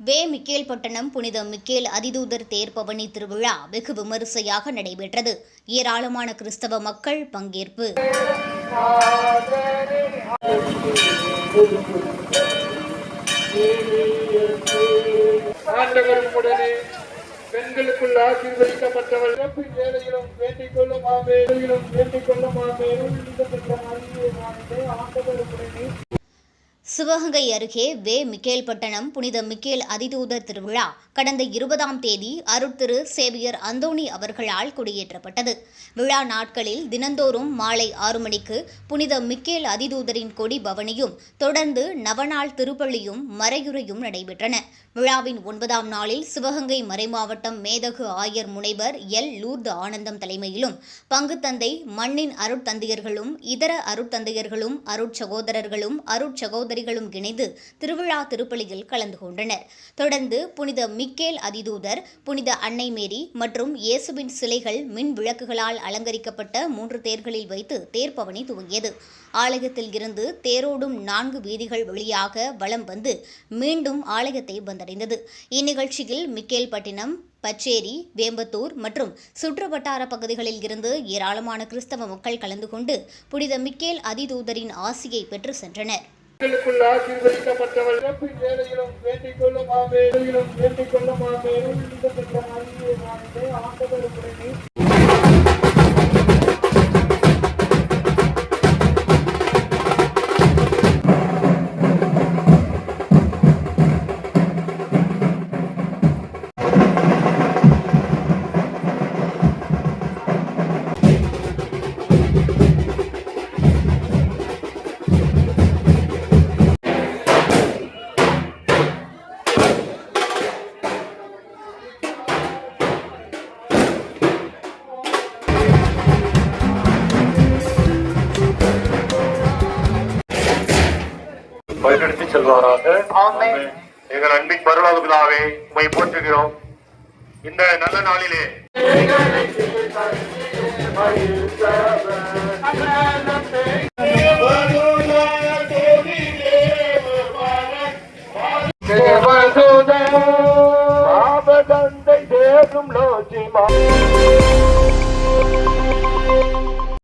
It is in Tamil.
வே மிக்கேல்பட்டணம் புனித மிக்கேல் அதிதூதர் தேர்பவனி திருவிழா வெகு விமரிசையாக நடைபெற்றது. ஏராளமான கிறிஸ்தவ மக்கள் பங்கேற்பு. ஆண்டவரும் பெண்களுக்குள் ஆசீர்வதிக்கப்பட்டவள் வேலையிலும் வேண்டிக் கொள்ளும் ஆமே வேண்டிக் கொள்ளும் ஆமே ஆண்டவரும் உடனே சிவகங்கை அருகே வே. மிக்கேல்பட்டணம் புனித மிக்கேல் அதிதூதர் திருவிழா கடந்த இருபதாம் தேதி அருட்திரு சேவியர் அந்தோணி அவர்களால் கொடியேற்றப்பட்டது. விழா நாட்களில் தினந்தோறும் மாலை ஆறு மணிக்கு புனித மிக்கேல் அதிதூதரின் கொடி பவனியும் தொடர்ந்து நவநாள் திருப்பள்ளியும் மறையுறையும் நடைபெற்றன. விழாவின் ஒன்பதாம் நாளில் சிவகங்கை மறைமாவட்டம் மேதகு ஆயர் முனைவர் எல். லூர்து ஆனந்தம் தலைமையிலும் பங்குத்தந்தை மண்ணின் அருட்தந்தையர்களும் இதர அருட்தந்தையர்களும் அருட்சகோதரர்களும் அருட்சகோதரிகளும் இணைந்து திருவிழா திருப்பலியில் கலந்து கொண்டனர். தொடர்ந்து புனித மிக்கேல் அதிதூதர் புனித அன்னை மேரி மற்றும் இயேசுவின் சிலைகள் மின் விளக்குகளால் அலங்கரிக்கப்பட்ட மூன்று தேர்களில் வைத்து தேர்ப்பவனி துவங்கியது. ஆலயத்தில் இருந்து தேரோடும் நான்கு வீதிகள் வழியாக வலம் வந்து மீண்டும் ஆலயத்தை வந்தடைந்தது. இந்நிகழ்ச்சியில் மிக்கேல்பட்டினம் பச்சேரி வேம்பத்தூர் மற்றும் சுற்றுவட்டார பகுதிகளில் இருந்து ஏராளமான கிறிஸ்தவ மக்கள் கலந்து கொண்டு புனித மிக்கேல் அதிதூதரின் ஆசியை பெற்று சென்றனர். பெண்களுக்குள் ஆசீர்வதிக்கப்பட்டவள் இறப்பின் வேலையிலும் வேண்டிக் கொள்ளும் ஆமே வேண்டிக் கொள்ளும் ஆமே ஆண்டவர் உடனே வழிநடத்தி செல்வாராக. ஆமென். எங்கள் அன்பின் பரலோக பிதாவே உம்மை போற்றுகிறோம். இந்த நல்ல நாளிலே. தேவதூதன் ஆபதந்தை தேடும் லோசிமா